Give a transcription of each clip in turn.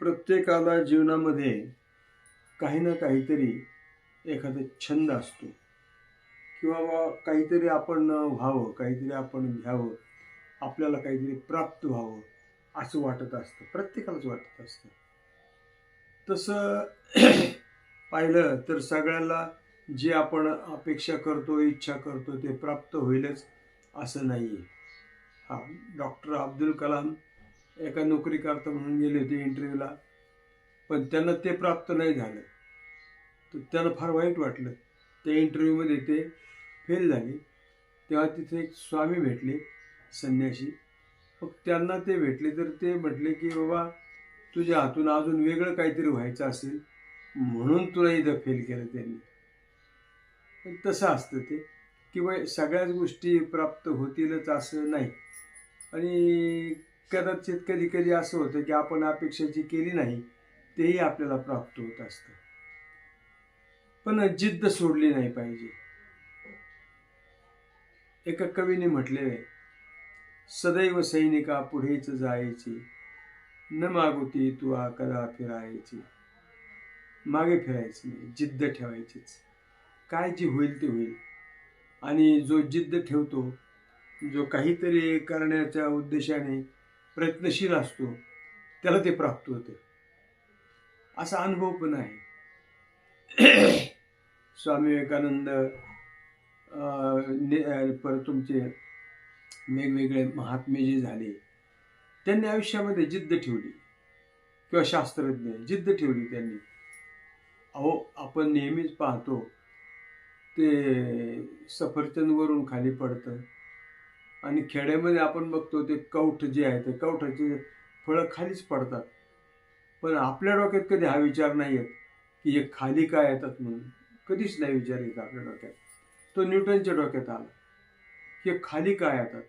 प्रत्येकाला जीवनामध्ये काही ना काहीतरी एखादा छंद असतो. किंवा बा काहीतरी आपण व्हावं काहीतरी आपण घ्यावं आपल्याला काहीतरी प्राप्त व्हावं असं वाटत असतं. प्रत्येकालाच वाटत असतं. तसं पाहिलं तर सगळ्याला जे आपण अपेक्षा करतो इच्छा करतो ते प्राप्त होईलच असं नाही आहे हा डॉक्टर अब्दुल कलाम एका नोकरी करता म्हणून गेले होते इंटरव्ह्यूला पण त्यांना ते प्राप्त नाही झालं. तर त्यांना फार वाईट वाटलं. त्या इंटरव्ह्यूमध्ये ते फेल झाले. तेव्हा तिथे एक स्वामी भेटले संन्याशी. मग त्यांना ते भेटले तर ते म्हटले की बाबा तुझ्या हातून अजून वेगळं काहीतरी व्हायचं असेल म्हणून तुला इथं फेल केलं त्यांनी. तसं असतं ते किंवा सगळ्याच गोष्टी प्राप्त होतीलच असं नाही. आणि कदाचित कधी कधी असं होतं की आपण अपेक्षा जी केली नाही तेही आपल्याला प्राप्त होत असतं. पण जिद्द सोडली नाही पाहिजे. एका कवीने म्हटलेले सदैव सैनिका पुढेच जायची न मागुती तू कदा फिरायची. मागे फिरायची नाही जिद्द ठेवायचीच. काय जी होईल ते होईल. आणि जो जिद्द ठेवतो जो काहीतरी करण्याच्या उद्देशाने प्रयत्नशील असतो. त्याला ते प्राप्त होतं. असा अनुभव पण आहे. स्वामी विवेकानंद पर तुमचे वेगवेगळे महात्मे जे झाले त्यांनी आयुष्यामध्ये जिद्द ठेवली. किंवा शास्त्रज्ञ जिद्द ठेवली त्यांनी. अहो आपण नेहमीच पाहतो ते सफरचंदवरून खाली पडतं. आणि खेड्यामध्ये आपण बघतो ते कौठ जे आहे ते कवठाचे फळं खालीच पडतात. पण आपल्या डोक्यात कधी हा विचार नाही येत की हे खाली काय येतात म्हणून? कधीच नाही विचार येत आपल्या डोक्यात. तो न्यूटनच्या डोक्यात आला की खाली काय येतात?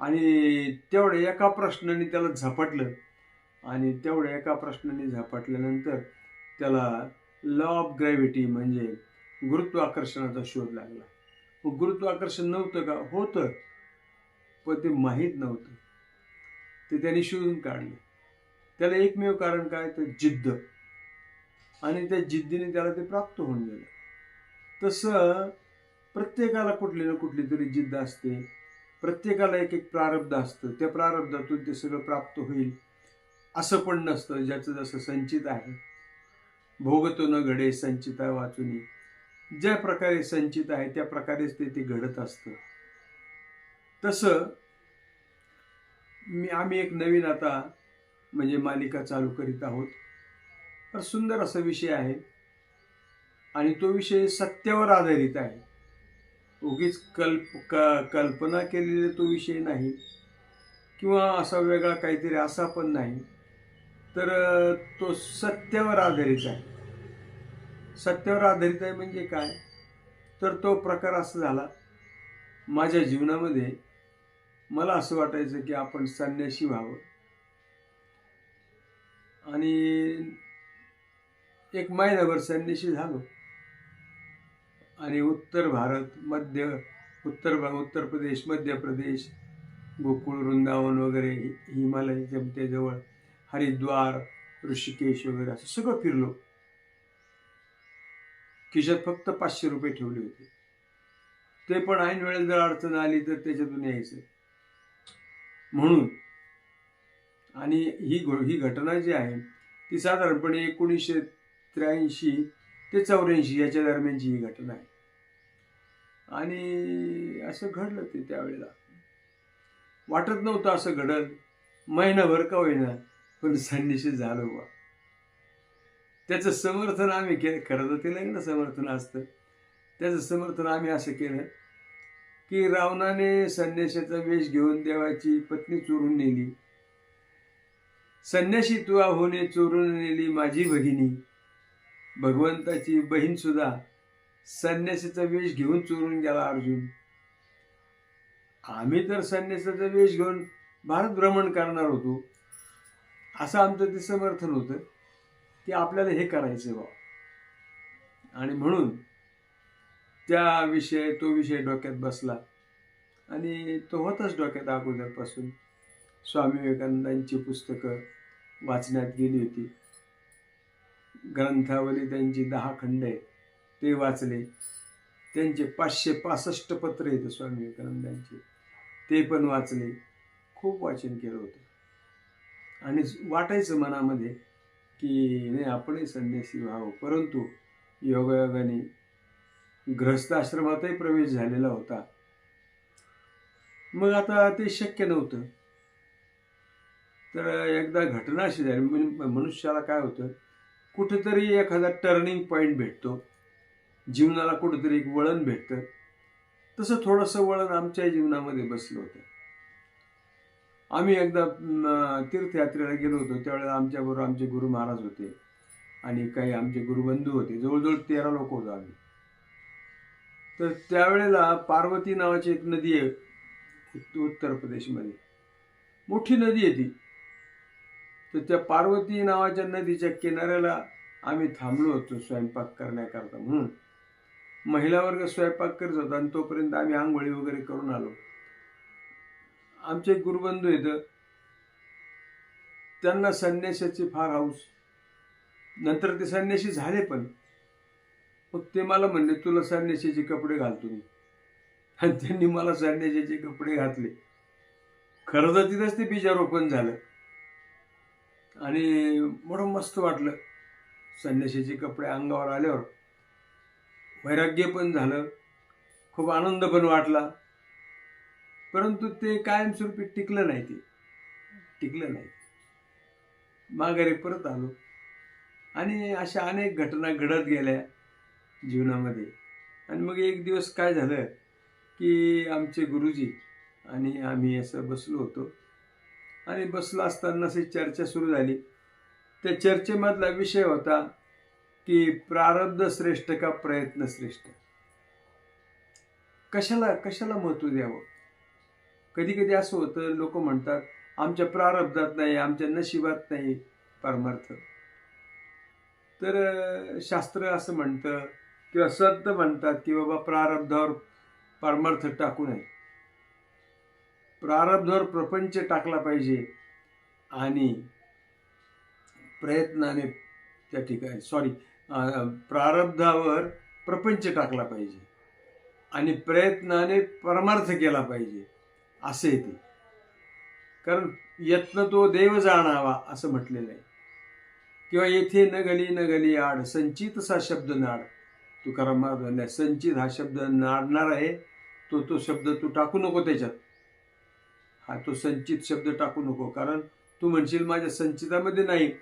आणि तेवढ्या एका प्रश्नाने त्याला झपाटलं. आणि तेवढ्या एका प्रश्नाने झपाटल्यानंतर त्याला लॉ ऑफ ग्रॅव्हिटी म्हणजे गुरुत्वाकर्षणाचा शोध लागला. गुरुत्वाकर्षण नव्हतं का? होतं. पण ते माहीत नव्हतं. ते त्याने शोधून काढले. त्याला एकमेव कारण काय? तर जिद्द. आणि त्या जिद्दीने त्याला ते प्राप्त होऊन गेलं. तसं प्रत्येकाला कुठली ना कुठली तरी जिद्द असते. प्रत्येकाला एक एक प्रारब्ध असतं. त्या प्रारब्धातून ते सगळं प्राप्त होईल असं पण नसतं ज्याचं जसं संचित आहे. भोगतो न घडे संचिता वाचुनी. ज्या प्रकारे संचित आहे त्या प्रकारेच ते ते घडत असतं. तसं मी आम्ही एक नवीन आता म्हणजे मालिका चालू करीत आहोत. तर सुंदर असा विषय आहे. आणि तो विषय सत्यावर आधारित आहे. उगीच कल्प क कल्पना केलेला तो विषय नाही. किंवा असा वेगळा काहीतरी असा पण नाही. तर तो सत्यावर आधारित आहे. सत्यावर आधारित आहे म्हणजे काय? तर तो प्रकार असा झाला. माझ्या जीवनामध्ये मला असं वाटायचं की आपण संन्याशी व्हावं. आणि एक महिनाभर संन्याशी झालो. आणि उत्तर भारत मध्य उत्तर उत्तर प्रदेश मध्य प्रदेश गोकुळ वृंदावन वगैरे हिमालय जमतेजवळ हरिद्वार ऋषिकेश वगैरे असं सगळं फिरलो. खिशात फक्त पाचशे रुपये ठेवले होते. ते पण ऐन वेळेला जर अडचण आली तर त्याच्यातून यायचं. म्हणून. आणि ही ही घटना जी आहे ती साधारणपणे एकोणीसशे त्र्याऐंशी ते चौऱ्याऐंशी याच्या दरम्यानची ही घटना आहे. आणि असं घडलं ते त्यावेळेला. वाटत नव्हतं असं घडल. महिनाभर का होईना पण संन्याशी झालो बा त्याचं समर्थन आम्ही केलं. खरं तर ते लग्न समर्थन असतं. त्याचं समर्थन आम्ही असं केलं. की रावणाने संन्याशाचा वेश घेऊन देवाची पत्नी चोरून नेली. संन्याशी तुवा होणे चोरून नेली माझी भगिनी भगवंताची बहीण सुद्धा संन्यासाचा वेश घेऊन चोरून गेला अर्जुन. आम्ही तर संन्यासाचा वेश घेऊन भारत भ्रमण करणार होतो. असं आमचं ते समर्थन होतं की आपल्याला हे करायचं बा आणि म्हणून त्या विषय तो विषय डोक्यात बसला. आणि तो होताच डोक्यात अगोदरपासून. स्वामी विवेकानंदांची पुस्तकं वाचण्यात गेली होती. ग्रंथावली त्यांची दहा खंड आहे ते वाचले. त्यांचे पाचशे पासष्ट पत्र येतं स्वामी विवेकानंदांचे. ते पण वाचले. खूप वाचन केलं होतं. आणि वाटायचं मनामध्ये की नाही आपणही संन्यासी व्हावं. परंतु योगायोगाने गृहस्थ आश्रमातही प्रवेश झालेला होता. मग आता ते शक्य नव्हतं. तर एकदा घटना अशी झाली म्हणजे मनुष्याला काय होतं कुठेतरी एखादा टर्निंग पॉईंट भेटतो. जीवनाला कुठेतरी एक वळण भेटतं. तसं थोडंसं वळण आमच्या जीवनामध्ये बसलं होतं. आम्ही एकदा तीर्थयात्रेला गेलो होतो. त्यावेळेला आमच्याबरोबर आमचे गुरु महाराज होते आणि काही आमचे गुरुबंधू होते. जवळजवळ तेरा लोक होतो आम्ही. तर त्यावेळेला पार्वती नावाची एक नदी आहे उत्तर प्रदेशमध्ये. मोठी नदी आहे ती. तर त्या पार्वती नावाच्या नदीच्या किनाऱ्याला आम्ही थांबलो होतो स्वयंपाक करण्याकरता म्हणून. महिला वर्ग स्वयंपाक करत होता आणि तोपर्यंत आम्ही आंघोळी वगैरे करून आलो. आमचे गुरुबंधू येतं त्यांना संन्याशाची फार हाऊस. नंतर ते संन्याशी झाले पण. मग ते मला म्हणले तुला संन्याशीचे कपडे घालतो मी आणि त्यांनी मला संन्याशीचे कपडे घातले. खरं तर तिथंच ते बीजारोपण झालं. आणि म्हणून मस्त वाटलं संन्याशीचे कपडे अंगावर आल्यावर. वैराग्य पण झालं खूप आनंद पण वाटला. परंतु ते कायमस्वरूपी टिकलं नाही ते. टिकलं नाही. माघारी परत आलो. आणि अशा अनेक घटना घडत गेल्या. जीवनामध्ये. आणि मग एक दिवस काय झालं की आमचे गुरुजी आणि आम्ही असं बसलो होतो. आणि बसलो असताना अशी चर्चा सुरू झाली. त्या चर्चेमधला विषय होता की प्रारब्ध श्रेष्ठ का प्रयत्न श्रेष्ठ? कशाला कशाला महत्त्व द्यावं? कधी कधी असं होतं लोक म्हणतात आमच्या प्रारब्धात नाही आमच्या नशिबात नाही परमार्थ. तर शास्त्र असं म्हणतं किंवा संत म्हणतात की बाबा प्रारब्धावर परमार्थ टाकू नये. प्रारब्धावर प्रपंच टाकला पाहिजे आणि प्रयत्नाने त्या ठिकाणी सॉरी प्रारब्धावर प्रपंच टाकला पाहिजे आणि प्रयत्नाने परमार्थ केला पाहिजे असे ते. कारण यत्न तो देव जाणावा असं म्हटलेलं आहे. किंवा येथे न गली न गली आड संचितसा शब्द नाड. तुकाराम महाराज संचित हा शब्द नाडणार आहे. तो तो शब्द तू टाकू नको त्याच्यात. हा तो संचित शब्द टाकू नको. कारण तू म्हणशील माझ्या संचितामध्ये नाही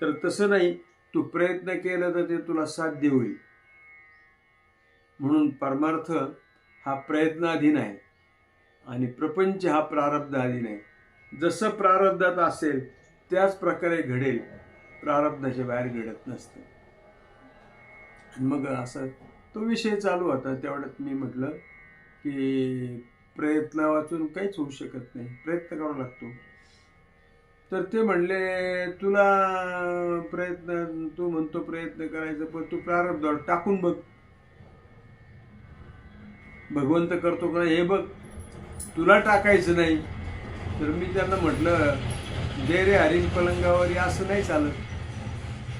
तर तसं नाही. तू प्रयत्न केला तर ते तुला साध्य होईल. म्हणून परमार्थ हा प्रयत्नाधीन आहे. आणि प्रपंच हा प्रारब्धाधीन आहे. जसं प्रारब्धात असेल त्याच प्रकारे घडेल. प्रारब्धाच्या बाहेर घडत नसतं. आणि मग असं तो विषय चालू होता. तेवढ्यात मी म्हटलं की प्रयत्न वाचून काहीच होऊ शकत नाही. प्रयत्न करावा लागतो. तर ते म्हणले तुला प्रयत्न तू म्हणतो प्रयत्न करायचा पण तू प्रारब्ध टाकून बघ. भगवंत करतो का हे बघ. तुला टाकायचं नाही. तर मी त्यांना म्हटलं दे रे हरिण पलंगावर असं नाही चालत.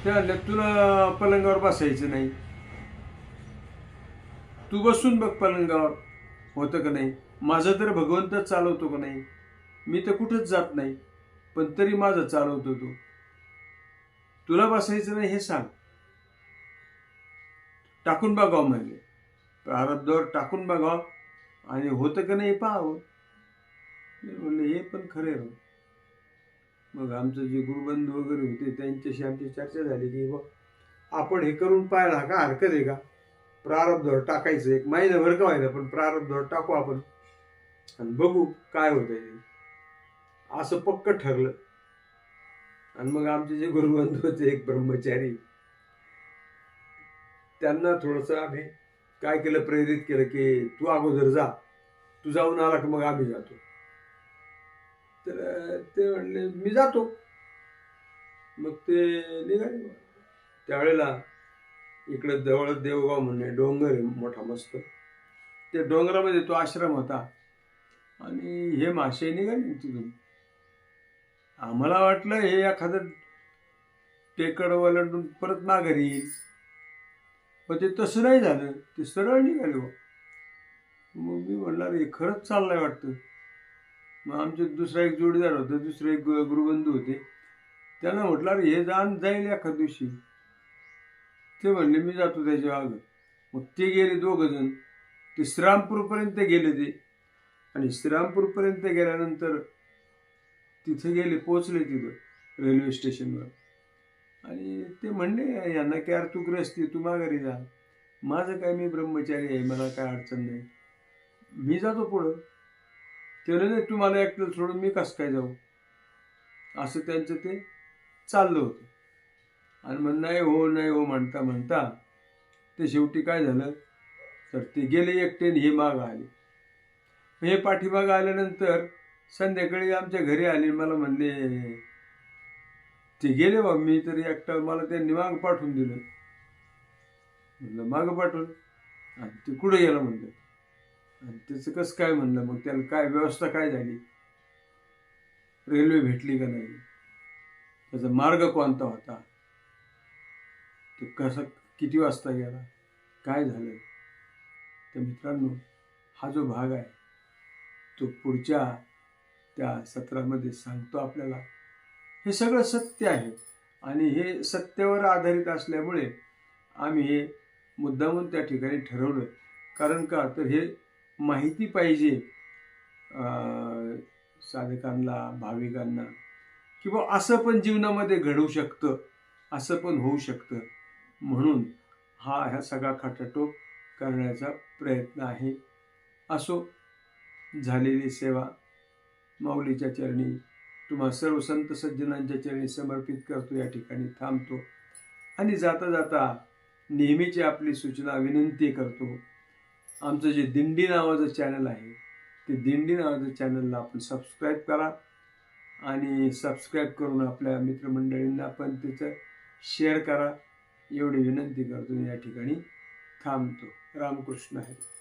ते म्हणले तुला पलंगावर बसायचं नाही. तू बसून बघ पलंगावर. होतं का नाही? माझं तर भगवंतच चालवतो का नाही? मी तर कुठंच जात नाही पण तरी माझं चालवतो तू. तुला बसायचं नाही हे सांग. टाकून बघावं म्हणजे. प्रारब्धावर टाकून बघावं. आणि होतं का नाही पाहावं. मी म्हणलं हे पण खरे राह मग आमचं जे गुरुबंधू वगैरे होते त्यांच्याशी आमची चर्चा झाली की बा आपण हे करून पाहायला का हरकत आहे का? प्रारब्धावर टाकायचं एक. महिनाभर का व्हायला पण प्रारब्धावर टाकू आपण. आणि बघू काय होतंय. असं पक्क ठरलं. आणि मग आमचे जे गुरुबंधू होते एक ब्रह्मचारी त्यांना थोडंसं आम्ही काय केलं प्रेरित केलं की तू अगोदर जा. तू जाऊन आला की मग आम्ही जातो. तर ते म्हणले मी जातो. मग ते निघाले. त्यावेळेला इकडं जवळ देवगाव म्हणणे डोंगर आहे मोठा मस्त. त्या डोंगरामध्ये तो आश्रम होता. आणि हे मासे निघाले तिथून. आम्हाला वाटलं हे एखादं टेकड ओलांडून परत माघारी येईल. पण ते तसं नाही झालं. ते सरळ निघाले बुवा. मग मी म्हणणार हे खरंच चाललंय वाटतं. मग आमचे दुसरा एक जोडीदार होतं दुसरे एक गुरुबंधू होते. त्यांना म्हटलं हे जाण जाईल एखाद दिवशी. ते म्हणले मी जातो त्याच्या मागं. मग ते गेले दोघं जण ते श्रीरामपूरपर्यंत गेले ते. आणि श्रीरामपूरपर्यंत गेल्यानंतर तिथे गेले पोचले तिथं रेल्वे स्टेशनवर. आणि ते म्हणले यांना की यार तू ग्रस्ती तू माघारी जा. माझं काय मी ब्रह्मचारी आहे मला काय अडचण नाही. मी जातो पुढं. ते नाही तुम्हाला मला एकटं सोडून मी कसं काय जाऊ? असं त्यांचं ते चाललं होतं. आणि मग नाही हो नाही हो म्हणता म्हणता ते शेवटी काय झालं? तर ते गेले एकटे हे मागं आले. हे पाठीमागं आल्यानंतर संध्याकाळी आमच्या घरी आले मला म्हणले ते गेले बा मी तरी एकटा मला त्यांनी मागं पाठवून दिलं. म्हणलं मागं पाठवलं? आणि ते कुठं गेलं म्हणलं? आणि त्याचं कसं काय म्हणलं? मग त्याला काय व्यवस्था काय झाली? रेल्वे भेटली का नाही? त्याचा मार्ग कोणता होता? तो कसं किती वाजता गेला? काय झालं? तर मित्रांनो हा जो भाग आहे तो पुढच्या त्या सत्रामध्ये सांगतो आपल्याला. हे सगळं सत्य आहे आणि हे सत्यावर आधारित असल्यामुळे आम्ही हे मुद्दामून त्या ठिकाणी ठरवलं. कारण का? तर हे माहिती पाहिजे साधकांना भाविकांना किंवा असं पण जीवनामध्ये घडू शकतं असं पण होऊ शकतं. म्हणून हा ह्या सगळा खटाटोप करण्याचा प्रयत्न आहे. असो झालेली सेवा माऊलीच्या चरणी तुम्हा सर्व संत सज्जनांच्या चरणी समर्पित करतो या ठिकाणी थांबतो आणि जाता जाता नेहमीची आपली सूचना विनंती करतो. आमचं जे दिंडी नावाचं चॅनल आहे ते दिंडी नावाचं चॅनलला आपण सबस्क्राईब करा आणि सबस्क्राईब करून आपल्या मित्रमंडळींना पण त्याचं शेअर करा. एवढी विनंती करतो या ठिकाणी थांबतो. रामकृष्ण हरी.